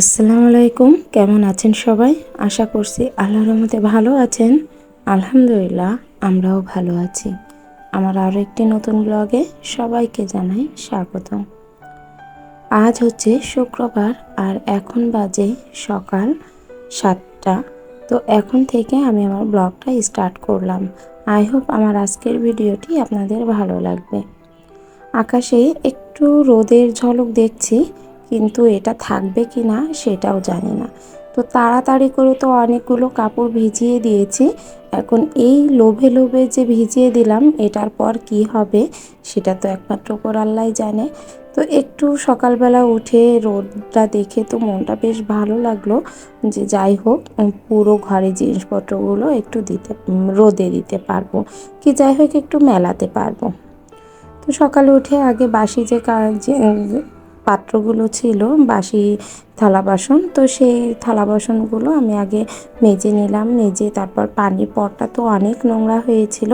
আসসালামু আলাইকুম। কেমন আছেন সবাই? আশা করছি আল্লাহর রহমতে ভালো আছেন। আলহামদুলিল্লাহ, আমরাও ভালো আছি। আমার আরও একটি নতুন ব্লগে সবাইকে জানাই স্বাগত আজ হচ্ছে শুক্রবার আর এখন বাজে সকাল সাতটা। তো এখন থেকে আমি আমার ব্লগটা স্টার্ট করলাম। আই হোপ আমার আজকের ভিডিওটি আপনাদের ভালো লাগবে। আকাশে একটু রোদের ঝলক দেখছি। কিন্তু এটা থাকবে কি না সেটাও জানি না। তো তাড়াতাড়ি করে তো অনেকগুলো কাপড় ভিজিয়ে দিয়েছি। এখন এই লোভে লোভে যে ভিজিয়ে দিলাম, এটার পর কি হবে সেটা তো একমাত্র ওপর আল্লাহ জানে। তো একটু সকালবেলা উঠে রোদটা দেখে তো মনটা বেশ ভালো লাগল যে যাই হোক পুরো ঘরে জিনিসপত্রগুলো একটু দিতে রোদে দিতে পারব। কি যাই হোক, একটু মেলাতে পারব। তো সকালে উঠে আগে বাসি যে পাত্রগুলো ছিল, বাসি থালা বাসন। তো সেই থালা বাসনগুলো আমি আগে মেজে নিলাম, মেজে তারপর পানির পটটা তো অনেক নোংরা হয়েছিল।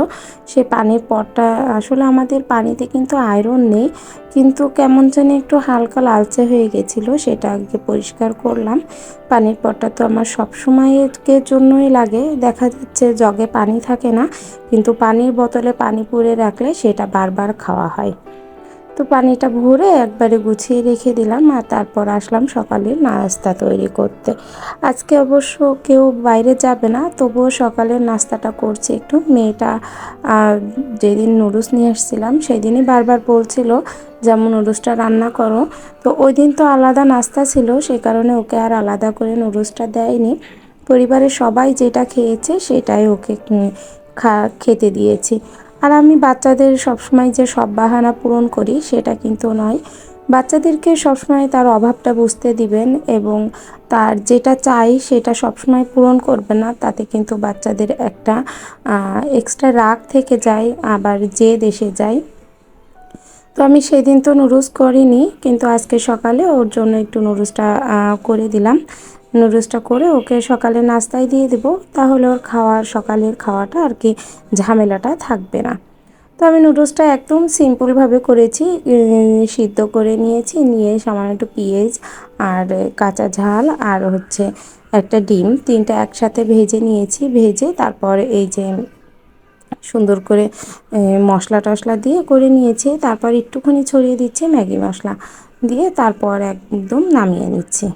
সে পানির পটটা, আসলে আমাদের পানিতে কিন্তু আয়রন নেই, কিন্তু কেমন যেন একটু হালকা লালচে হয়ে গেছিল, সেটা আগে পরিষ্কার করলাম। পানির পটটা তো আমার সবসময়ের জন্যই লাগে, দেখা যাচ্ছে জগে পানি থাকে না, কিন্তু পানির বোতলে পানি পুরে রাখলে সেটা বারবার খাওয়া হয়। তো পানিটা ভরে একবারে গুছিয়ে রেখে দিলাম আর তারপর আসলাম সকালে নাস্তা তৈরি করতে। আজকে অবশ্য কেউ বাইরে যাবে না, তবুও সকালের নাস্তাটা করছি একটু। মেয়েটা যেদিন নুডলস নিয়ে এসেছিলাম সেদিনই বারবার বলছিল যেমন নুডলসটা রান্না করো। তো ওই দিন তো আলাদা নাস্তা ছিল, সে কারণে ওকে আর আলাদা করে নুডলসটা দেয়নি। পরিবারের সবাই যেটা খেয়েছে সেটাই ওকে খা, খেতে দিয়েছি। আর আমি বাচ্চাদের সবসময় যে সব বাহানা পূরণ করি সেটা কিন্তু নয়। বাচ্চাদেরকে সবসময় তার অভাবটা বুঝতে দিবেন এবং তার যেটা চাই সেটা সবসময় পূরণ করবে না, তাতে কিন্তু বাচ্চাদের একটা এক্সট্রা রাগ থেকে যায়, আবার যে দেশে যায়। তো আমি সেদিন তো নুডলস করিনি, কিন্তু আজকে সকালে ওর জন্য একটু নুডলসটা করে দিলাম। নুডলসটা করে ওকে সকালে নাস্তায় দিয়ে দেবো। তাহলে ওর খাওয়ার সকালের খাওয়াটা আর কি ঝামেলাটা থাকবে না। তো আমি নুডলসটা একদম সিম্পলভাবে করেছি সিদ্ধ করে নিয়েছি, নিয়ে সামান্য একটু পেঁয়াজ আর কাঁচা ঝাল আর হচ্ছে একটা ডিম, তিনটা একসাথে ভেজে নিয়েছি। ভেজে তারপর এই যে সুন্দর করে মশলা টশলা দিয়ে করে নিয়েছি। তারপর একটুখানি ছড়িয়ে দিচ্ছি ম্যাগি মশলা দিয়ে তারপর একদম নামিয়ে নিচ্ছি।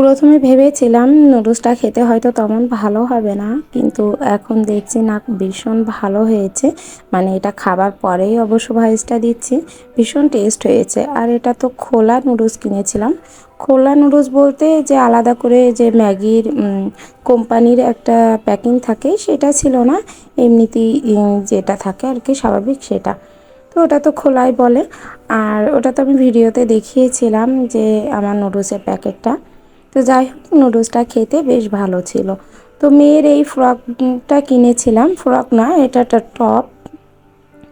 প্রথমে ভেবেছিলাম নুডলসটা খেতে হয়তো তেমন ভালো হবে না, কিন্তু এখন দেখছি না, ভীষণ ভালো হয়েছে। মানে এটা খাবার পরেই অবশ্য ভয়েসটা দিচ্ছি, ভীষণ টেস্ট হয়েছে। আর এটা তো খোলা নুডলস কিনেছিলাম। খোলা নুডলস বলতে যে আলাদা করে যে ম্যাগির কোম্পানির একটা প্যাকিং থাকে, সেটা ছিল না। এমনিতেই যেটা থাকে আর কি, স্বাভাবিক সেটা। তো ওটা তো খোলাই বলে। আর ওটা তো আমি ভিডিওতে দেখিয়েছিলাম যে আমার নুডলসের প্যাকেটটা। তো যাই হোক নুডলসটা খেতে বেশ ভালো ছিল। তো মেয়ের এই ফ্রকটা কিনেছিলাম, ফ্রক না, এটা একটা টপ।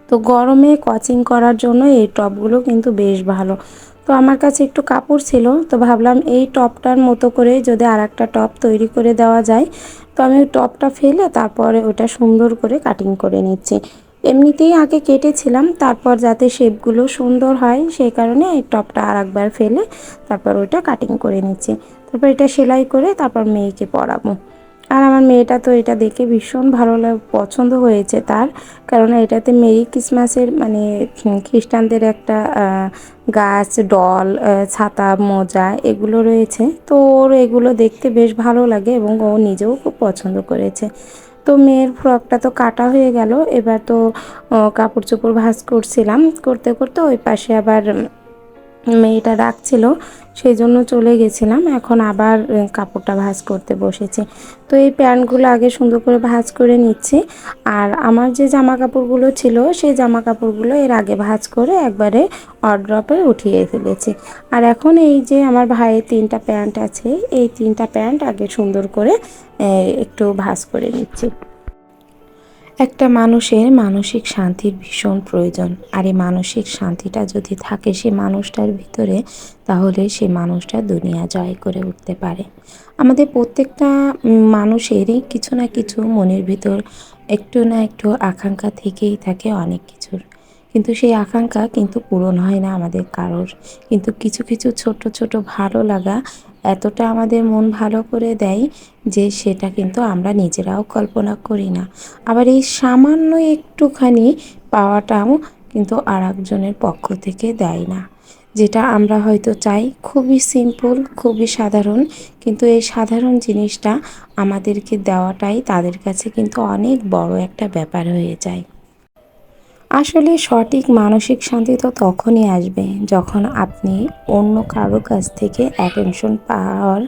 তো গরমে কচিং করার জন্য এই টপগুলো কিন্তু বেশ ভালো। তো আমার কাছে একটু কাপড় ছিল, তো ভাবলাম এই টপটার মতো করে যদি আর একটা টপ তৈরি করে দেওয়া যায়। তো আমি টপটা ফেলে তারপরে ওটা সুন্দর করে কাটিং করে নিচ্ছি। এমনিতেই আগে কেটেছিলাম, তারপর যাতে শেপগুলো সুন্দর হয় সেই কারণে এই টপটা আর একবার ফেলে তারপর ওইটা কাটিং করে নিচ্ছি। তারপর এটা সেলাই করে তারপর মেয়েকে পরাবো। আর আমার মেয়েটা তো এটা দেখে ভীষণ ভালো পছন্দ হয়েছে তার। কারণ এটাতে মেরি ক্রিসমাসের মানে খ্রিস্টানদের একটা গাছ, ডল ছাতা, মোজা এগুলো রয়েছে। তো ওর এগুলো দেখতে বেশ ভালো লাগে এবং ও নিজেও খুব পছন্দ করেছে। তো মেয়ের ফ্রকটা তো কাটা হয়ে গেল। এবার তো কাপড় চোপড় ভাজ করছিলাম। করতে করতে ওই পাশে আবার মেয়েটা ডাকছিল সেই জন্য চলে গেছিলাম। এখন আবার কাপড়টা ভাজ করতে বসেছি। তো এই প্যান্টগুলো আগে সুন্দর করে ভাজ করে নিচ্ছি। আর আমার যে জামা কাপড়গুলো ছিল, সেই জামা কাপড়গুলো এর আগে ভাজ করে একবারে অড্রপে উঠিয়ে ফেলেছি। আর এখন এই যে আমার ভাইয়ের তিনটা প্যান্ট আছে, এই তিনটা প্যান্ট আগে সুন্দর করে একটু ভাজ করে নিচ্ছি। একটা মানুষের মানসিক শান্তির ভীষণ প্রয়োজন। আর এই মানসিক শান্তিটা যদি থাকে সে মানুষটার ভিতরে, তাহলে সে মানুষটা দুনিয়া জয় করে উঠতে পারে। আমাদের প্রত্যেকটা মানুষেরই কিছু না কিছু মনের ভিতর একটু না একটু আকাঙ্ক্ষা থেকেই থাকে অনেক কিছুর। কিন্তু সেই আকাঙ্ক্ষা কিন্তু পূরণ হয় না আমাদের কারোর। কিন্তু কিছু কিছু ছোট ছোট ভালো লাগা এতটা আমাদের মন ভালো করে দেয় যে সেটা কিন্তু আমরা নিজেরাও কল্পনা করি না। আবার এই সামান্য একটুখানি পাওয়াটাও কিন্তু আর একজনের পক্ষ থেকে দেয় না। যেটা আমরা হয়তো চাই, খুবই সিম্পল খুবই সাধারণ, কিন্তু এই সাধারণ জিনিসটা আমাদেরকে দেওয়াটাই তাদের কাছে কিন্তু অনেক বড় একটা ব্যাপার হয়ে যায়। আসলে সঠিক মানসিক শান্তি তো তখনই আসবে যখন আপনি অন্য কারও কাছ থেকে অ্যাটেনশন পাওয়ার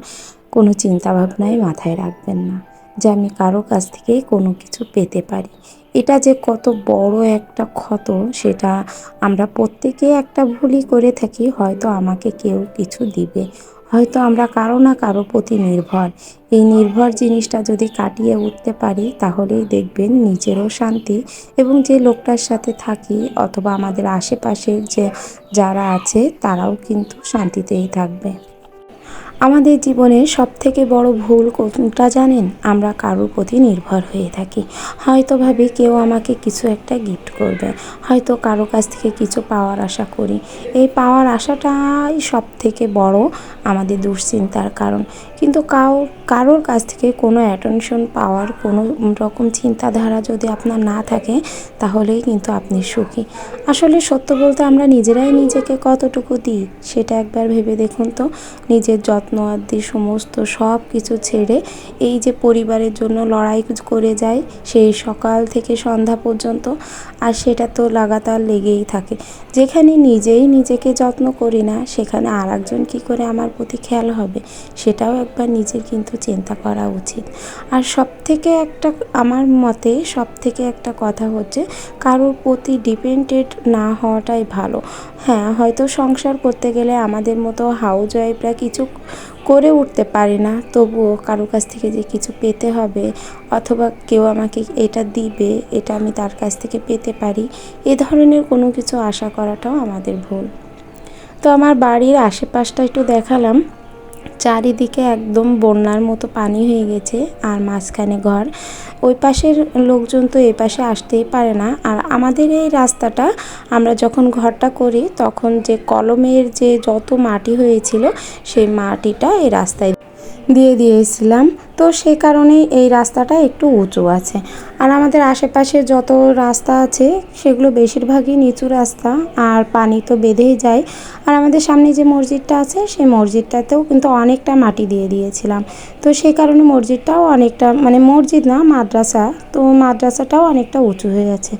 কোনো চিন্তাভাবনাই মাথায় রাখবেন না, যে আমি কারও কাছ থেকে কোনো কিছু পেতে পারি। এটা যে কত বড় একটা ক্ষত, সেটা আমরা প্রত্যেকে একটা ভুলই করে থাকি, হয়তো আমাকে কেউ কিছু দিবে। হয়তো আমরা কারও না কারও প্রতি নির্ভর। এই নির্ভর জিনিসটা যদি কাটিয়ে উঠতে পারি, তাহলেই দেখবেন নিজেরও শান্তি এবং যে লোকটার সাথে থাকি অথবা আমাদের আশেপাশের যে যারা আছে, তারাও কিন্তু শান্তিতেই থাকবে। আমাদের জীবনের সব থেকে বড় ভুল কোনটা জানেন? আমরা কারোর প্রতি নির্ভর হয়ে থাকি। হয়তো ভাবি কেউ আমাকে কিছু একটা গিফট করবে। হয়তো কারও কাছ থেকে কিছু পাওয়ার আশা করি। এই পাওয়ার আশাটাই সব থেকে বড় আমাদের দুশ্চিন্তার কারণ। কিন্তু কাউ, কারোর কাছ থেকে কোনো অ্যাটেনশন পাওয়ার কোনো রকম চিন্তাধারা যদি আপনার না থাকে, তাহলেই কিন্তু আপনি সুখী। আসলে সত্য বলতে আমরা নিজেরাই নিজেকে কতটুকু দিই, সেটা একবার ভেবে দেখুন তো। নিজের যত্ন আদি সমস্ত সব কিছু ছেড়ে এই যে পরিবারের জন্য লড়াই করে যায়, সেই সকাল থেকে সন্ধ্যা পর্যন্ত আর সেটা তো লাগাতার লেগেই থাকে। যেখানে নিজেই নিজেকে যত্ন করি না, সেখানে আর একজন কী করে আমার প্রতি খেয়াল হবে? সেটাও একবার নিজের কিন্তু চিন্তা করা উচিত। আর সব থেকে একটা আমার মতে সব থেকে একটা কথা হচ্ছে, কারোর প্রতি ডিপেন্ডেড না হওয়াটাই ভালো। হ্যাঁ হয়তো সংসার করতে গেলে আমাদের মতো হাউস ওয়াইফরা কিছু করে উঠতে পারি না, তবুও কারও কাছ থেকে যে কিছু পেতে হবে অথবা কেউ আমাকে এটা দিবে, এটা আমি তার কাছ থেকে পেতে পারি, এ ধরনের কোনো কিছু আশা করাটাও আমাদের ভুল। তো আমার বাড়ির আশেপাশটা একটু দেখালাম। চারিদিকে একদম বন্যার মতো পানি হয়ে গেছে আর মাঝখানে ঘর। ওই পাশের লোকজন তো এ পাশে আসতেই পারে না। আর আমাদের এই রাস্তাটা আমরা যখন ঘরটা করি, তখন যে কলমের যে যত মাটি হয়েছিল, সেই মাটিটা এই রাস্তায় দিয়ে দিয়েছিলাম। তো সে কারণেই এই রাস্তাটা একটু উঁচু আছে। আর আমাদের আশেপাশে যত রাস্তা আছে, সেগুলো বেশিরভাগই নিচু রাস্তা। আর পানি তো বেঁধেই যায়। আর আমাদের সামনে যে মসজিদটা আছে, সেই মসজিদটাতেও কিন্তু অনেকটা মাটি দিয়ে দিয়েছিলাম। তো সেই কারণে মসজিদটাও অনেকটা মানে মসজিদ না, মাদ্রাসা। তো মাদ্রাসাটাও অনেকটা উঁচু হয়ে গেছে।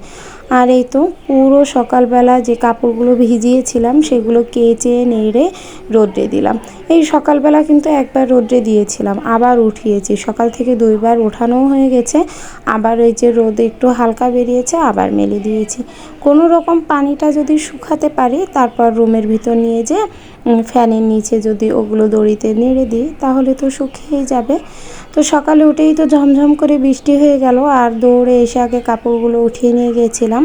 আর এই তো পুরো সকালবেলা যে কাপড়গুলো ভিজিয়েছিলাম সেগুলো কেচে, নেড়ে রোদ্রে দিলাম। এই সকালবেলা কিন্তু একবার রোদ্রে দিয়েছিলাম, আবার উঠিয়েছি। সকাল থেকে দুইবার ওঠানোও হয়ে গেছে, আবার ওই যে রোদ একটু হালকা বেরিয়েছে, আবার মেলে দিয়েছি। কোনো রকম পানিটা যদি শুকাতে পারি, তারপর রুমের ভিতর নিয়ে যে ফ্যানের নিচে যদি ওগুলো দড়িতে নেড়ে দিই, তাহলে তো শুকিয়েই যাবে। তো সকালে উঠেই তো ঝমঝম করে বৃষ্টি হয়ে গেল, আর দৌড়ে এসে আগে কাপড়গুলো উঠিয়ে নিয়ে গিয়েছিলাম।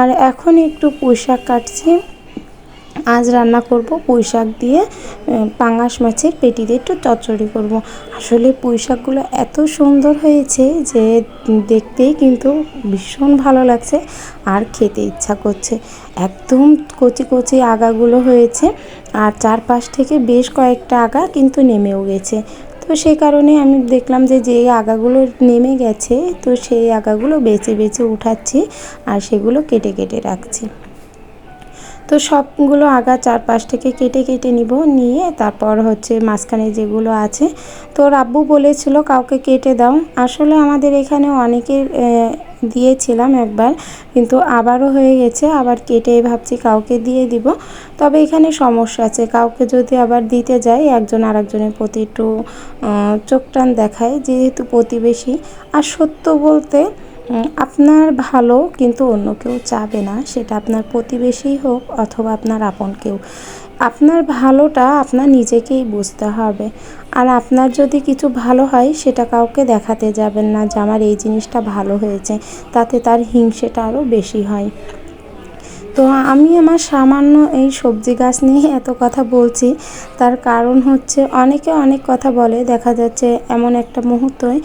আর এখন একটু পোশাক কাটছি। আজ রান্না করব পুঁই শাক দিয়ে পাঙাশ মাছের পেটি দিয়ে একটু চচ্চড়ি করব। আসলে পুঁই শাকগুলো এত সুন্দর হয়েছে যে দেখতেই কিন্তু ভীষণ ভালো লাগছে আর খেতে ইচ্ছা করছে। একদম কচি কচি আগাগুলো হয়েছে, আর চারপাশ থেকে বেশ কয়েকটা আগা কিন্তু নেমেও গেছে। সেই কারণে আমি দেখলাম যে যে আগাগুলো নেমে গেছে, তো সেই আগাগুলো বেছে বেছে উঠাচ্ছি আর সেগুলো কেটে কেটে রাখছি। তো সবগুলো আগা চারপাশ থেকে কেটে কেটে নিব, নিয়ে তারপর হচ্ছে মাঝখানে যেগুলো আছে তো রাব্বু বলেছিল কাউকে কেটে দাও। আসলে আমাদের এখানে অনেকের দিয়েছিলাম একবার, কিন্তু আবারও হয়ে গেছে, আবার কেটে ভাবছি কাউকে দিয়ে দিব। তবে এখানে সমস্যা আছে, কাউকে যদি আবার দিতে যাই, একজন আরেকজনের প্রতি একটু চোখ টান দেখায়, যেহেতু প্রতিবেশী। আর সত্য বলতে আপনার ভালো, কিন্তু অন্য কেউ চাবে না, সেটা আপনার প্রতিবেশী হোক অথবা আপনার আপন কেউ। আপনার ভালোটা আপনার নিজেকেই বুঝতে হবে। আর আপনার যদি কিছু ভালো হয়, সেটা কাউকে দেখাতে যাবেন না যে, আমার এই জিনিসটা ভালো হয়েছে। তাতে তার হিংসেটা আরও বেশি হয়। তো আমি আমার সামান্য এই সবজি গাছ নিয়ে এত কথা বলছি, তার কারণ হচ্ছে অনেকে অনেক কথা বলে, দেখা যাচ্ছে এমন একটা মুহূর্তই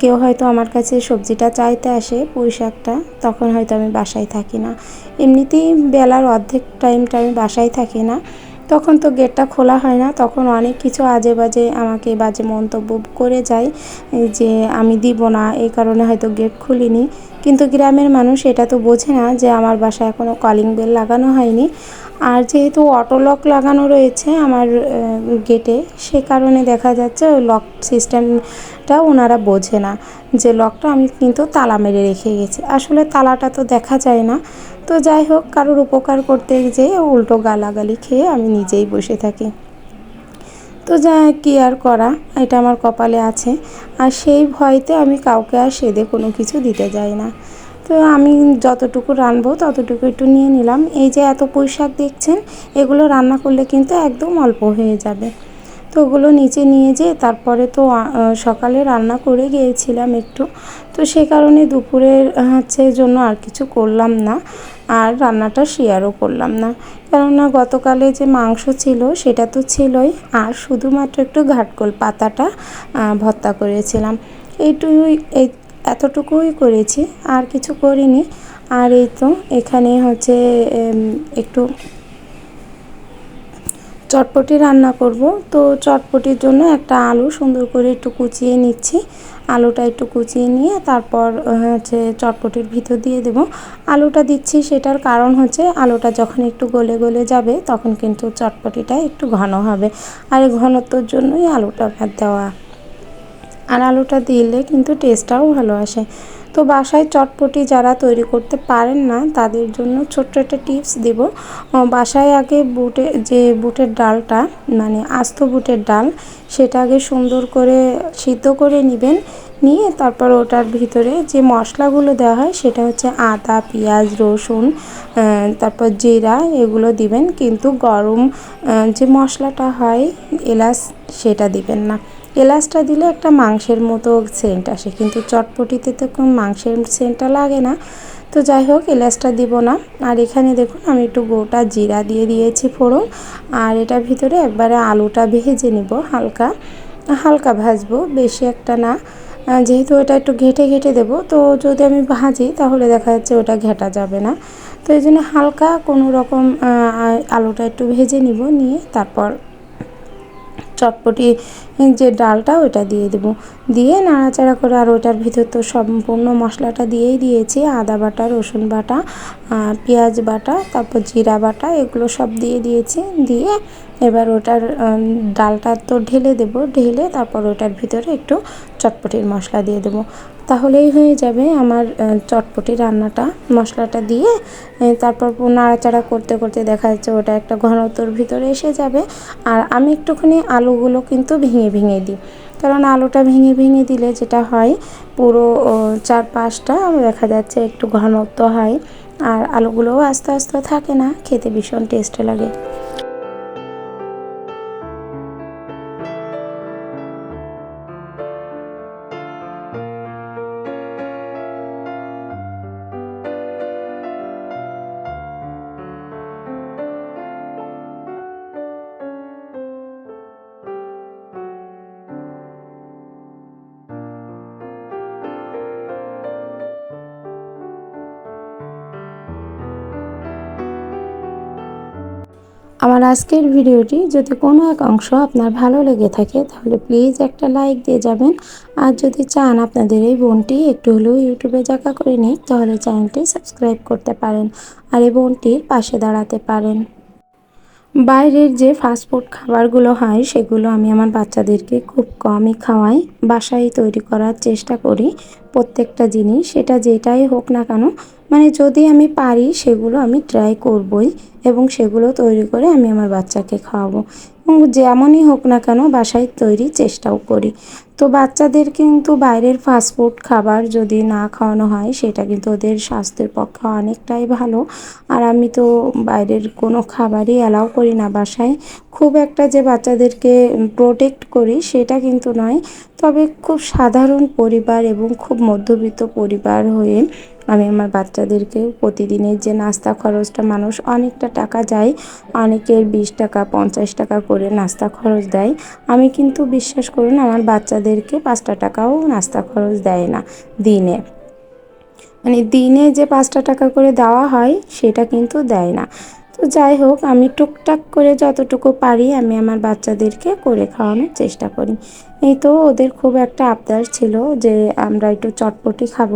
কেউ হয়তো আমার কাছে সবজিটা চাইতে আসে পুঁই শাকটা, তখন হয়তো আমি বাসায় থাকি না। এমনিতেই বেলার অর্ধেক টাইমটা আমি বাসায় থাকি না। তখন তো গেটটা খোলা হয় না, তখন অনেক কিছু আজে বাজে আমাকে বাজে মন্তব্য করে যায় যে আমি দিব না, এই কারণে হয়তো গেট খুলিনি। কিন্তু গ্রামের মানুষ এটা তো বোঝে না যে আমার বাসায় এখনও কলিং বেল লাগানো হয়নি। আর যেহেতু অটো লক লাগানো রয়েছে আমার গেটে, সে কারণে দেখা যাচ্ছে লক সিস্টেমটা ওনারা বোঝে না যে লকটা আমি কিন্তু তালা মেরে রেখে গেছি। আসলে তালাটা তো দেখা যায় না। তো যাই হোক, কারোর উপকার করতে যেয়ে উল্টো গালাগালি খেয়ে আমি নিজেই বসে থাকি। তো যা কি আর করা, এটা আমার কপালে আছে। আর সেই ভয়তে আমি কাউকে আর সেদে কোনো কিছু দিতে যাই না। তো আমি যতটুকু রানবো, ততটুকু একটু নিয়ে নিলাম। এই যে এত পুঁইশাক দেখছেন, এগুলো রান্না করলে কিন্তু একদম অল্প হয়ে যাবে। তো ওগুলো নিচে নিয়ে যেয়ে তারপরে তো সকালে রান্না করে গিয়েছিলাম একটু। তো সে কারণে দুপুরের হচ্ছে জন্য আর কিছু করলাম না আর রান্নাটা শেয়ারও করলাম না। কেননা গতকালে যে মাংস ছিল সেটা তো ছিলই, আর শুধুমাত্র একটু ঘাটকোল পাতাটা ভর্তা করেছিলাম। এইটুকুই, এই, এতটুকুই করেছি, আর কিছু করিনি। আর এই তো, এখানে হচ্ছে একটু চটপটি রান্না করব। তো চটপটির জন্য একটা আলু সুন্দর করে একটু কুচিয়ে নিচ্ছি। আলুটা একটু কুচিয়ে নিয়ে তারপর হচ্ছে চটপটির ভিতর দিয়ে দেব। আলুটা দিচ্ছি সেটার কারণ হচ্ছে আলুটা যখন একটু গলে গলে যাবে তখন কিন্তু চটপটিটা একটু ঘন হবে। আর এই ঘনত্বর জন্যই আলুটা দেওয়া। আর আলুটা দিলে কিন্তু টেস্টটাও ভালো আসে। তো বাসায় চটপটি যারা তৈরি করতে পারেন না, তাদের জন্য ছোট্ট একটা টিপস দেব। বাসায় আগে বুটে, যে বুটের ডালটা মানে আস্ত বুটের ডাল, সেটা আগে সুন্দর করে সিদ্ধ করে নেবেন। নিয়ে তারপর ওটার ভিতরে যে মশলাগুলো দেওয়া হয়, সেটা হচ্ছে আদা, পেঁয়াজ, রসুন তারপর জিরা, এগুলো দিবেন। কিন্তু গরম যে মশলাটা হয়, এলাচ, সেটা দিবেন না। এলাচটা দিলে একটা মাংসের মতো সেন্ট আসে। কিন্তু চটপটিতে তো কোনো মাংসের সেন্টটা লাগে না। তো যাই হোক, এলাচটা দিব না। আর এখানে দেখুন, আমি একটু গোটা জিরা দিয়ে দিয়েছি ফোড়ন। আর এটার ভিতরে একবারে আলুটা ভেজে নিব হালকা। হালকা ভাজবো, বেশি একটা না। যেহেতু ওটা একটু ঘেটে ঘেটে দেবো, তো যদি আমি ভাজি, তাহলে দেখা যাচ্ছে ওটা ঘেটা যাবে না। তো এই জন্য হালকা কোনো রকম আলুটা একটু ভেজে নিব, নিয়ে তারপর চটপটি যে ডালটা ওটা দিয়ে দেবো। দিয়ে নাড়াচাড়া করে আর ওটার ভিতর তো সম্পূর্ণ মশলাটা দিয়েই দিয়েছি। আদা বাটা, রসুন বাটা পেঁয়াজ বাটা, তারপর জিরা বাটা, এগুলো সব দিয়ে দিয়েছি। দিয়ে এবার ওটার ডালটা তো ঢেলে দেবো, ঢেলে তারপর ওটার ভিতরে একটু চটপটির মশলা দিয়ে দেবো। তাহলেই হয়ে যাবে আমার চটপটি রান্নাটা। মশলাটা দিয়ে তারপর নাড়াচাড়া করতে করতে দেখা যাচ্ছে ওটা একটা ঘনত্বর ভিতরে এসে যাবে। আর আমি একটুখানি আলুগুলো কিন্তু ভেঙে ভেঙে দিই। কারণ আলুটা ভেঙে ভেঙে দিলে যেটা হয়, পুরো চার পাঁচটা দেখা যাচ্ছে একটু ঘনত্ব হয়। আর আলুগুলোও আস্তে আস্তে থাকে না, খেতে ভীষণ টেস্টে লাগে। আমার আজকের ভিডিওটি যদি কোনো এক অংশ আপনার ভালো লেগে থাকে, তাহলে প্লিজ একটা লাইক দিয়ে যাবেন। আর যদি চান আপনাদের এই বোনটি একটু হলেও ইউটিউবে জায়গা করে নিক, তাহলে চ্যানেলটি সাবস্ক্রাইব করতে পারেন আর এই বোনটির পাশে দাঁড়াতে পারেন। বাইরের যে ফাস্টফুড খাবারগুলো হয়, সেগুলো আমি আমার বাচ্চাদেরকে খুব কমই খাওয়াই। বাসায় তৈরি করার চেষ্টা করি প্রত্যেকটা জিনিস, সেটা যেটাই হোক না কেন মানে যদি আমি পারি, সেগুলো আমি ট্রাই করবই এবং সেগুলো তৈরি করে আমি আমার বাচ্চাকে খাওয়াবো। এবং যেমনই হোক না কেন, বাসায় তৈরি চেষ্টাও করি। তো বাচ্চাদের কিন্তু বাইরের ফাস্টফুড খাবার যদি না খাওয়ানো হয়, সেটা কিন্তু ওদের স্বাস্থ্যের পক্ষে অনেকটাই ভালো। আর আমি তো বাইরের কোনো খাবারই অ্যালাউ করি না বাসায়। খুব একটা যে বাচ্চাদেরকে প্রোটেক্ট করি, সেটা কিন্তু নয়। তবে খুব সাধারণ পরিবার এবং খুব মধ্যবিত্ত পরিবার হয়ে আমি আমার বাচ্চাদেরকে প্রতিদিনের যে নাস্তা খরচটা মানুষ অনেকটা টাকা যায়, অনেকের বিশ টাকা, পঞ্চাশ টাকা করে নাস্তা খরচ দেয়। আমি কিন্তু বিশ্বাস করুন, আমার বাচ্চাদেরকে পাঁচটা টাকাও নাস্তা খরচ দেয় না দিনে। মানে দিনে যে পাঁচটা টাকা করে দেওয়া হয়, সেটা কিন্তু দেয় না। তো যাই হোক, আমি টুকটাক করে যতটুকু পারি আমি আমার বাচ্চাদেরকে করে খাওয়ানোর চেষ্টা করি। এই তো ওদের খুব একটা আবদার ছিল যে আমরা একটু চটপটি খাব।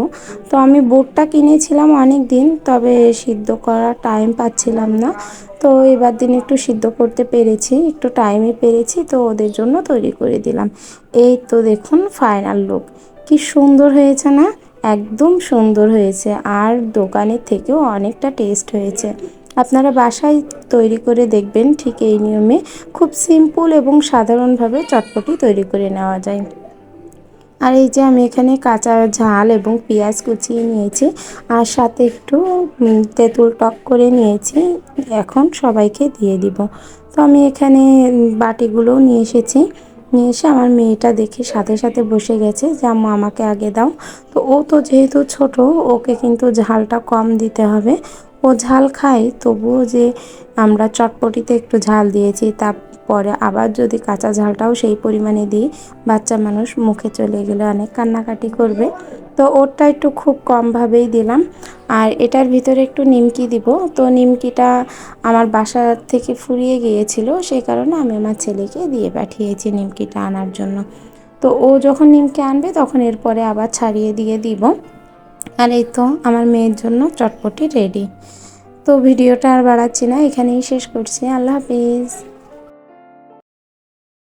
তো আমি বুটটা কিনেছিলাম অনেক দিন তবে সিদ্ধ করার টাইম পাচ্ছিলাম না। তো এবার দিন একটু সিদ্ধ করতে পেরেছি, একটু টাইমে পেরেছি, তো ওদের জন্য তৈরি করে দিলাম। এই তো দেখুন ফাইনাল লুক কি সুন্দর হয়েছে না? একদম সুন্দর হয়েছে, আর দোকানের থেকেও অনেকটা টেস্ট হয়েছে। আপনারা বাসায় তৈরি করে দেখবেন ঠিক এই নিয়মে। খুব সিম্পল এবং সাধারণভাবে চটপটি তৈরি করে নেওয়া যায়। আর এই যে আমি এখানে কাঁচা ঝাল এবং পেঁয়াজ কুচিয়ে নিয়েছি, আর সাথে একটু তেঁতুল টক করে নিয়েছি, এখন সবাইকে দিয়ে দিব। তো আমি এখানে বাটিগুলোও নিয়ে এসেছি। নিয়ে এসে আমার মেয়েটা দেখে সাথে সাথে বসে গেছে যে, আম্মু, আমাকে আগে দাও। তো ও তো যেহেতু ছোট, ওকে কিন্তু ঝালটা কম দিতে হবে। ও ঝাল খায়, তবুও যে আমরা চটপটিতে একটু ঝাল দিয়েছি, তারপরে আবার যদি কাঁচা ঝালটাও সেই পরিমাণে দিই, বাচ্চা মানুষ মুখে চলে গেলে অনেক কান্নাকাটি করবে। তো ওরটা একটু খুব কমভাবেই দিলাম। আর এটার ভিতরে একটু নিমকি দিব। তো নিমকিটা আমার বাসা থেকে ফুরিয়ে গিয়েছিল, সেই কারণে আমি আমার ছেলেকে দিয়ে পাঠিয়েছি নিমকিটা আনার জন্য। তো ও যখন নিমকি আনবে, তখন এরপরে আবার ছাড়িয়ে দিয়ে দিব। আর এই তো আমার মেয়ের জন্য চটপটি রেডি তো ভিডিওটা আর বাড়াচ্ছি না, এখানেই শেষ করছি। আল্লাহ হাফিজ।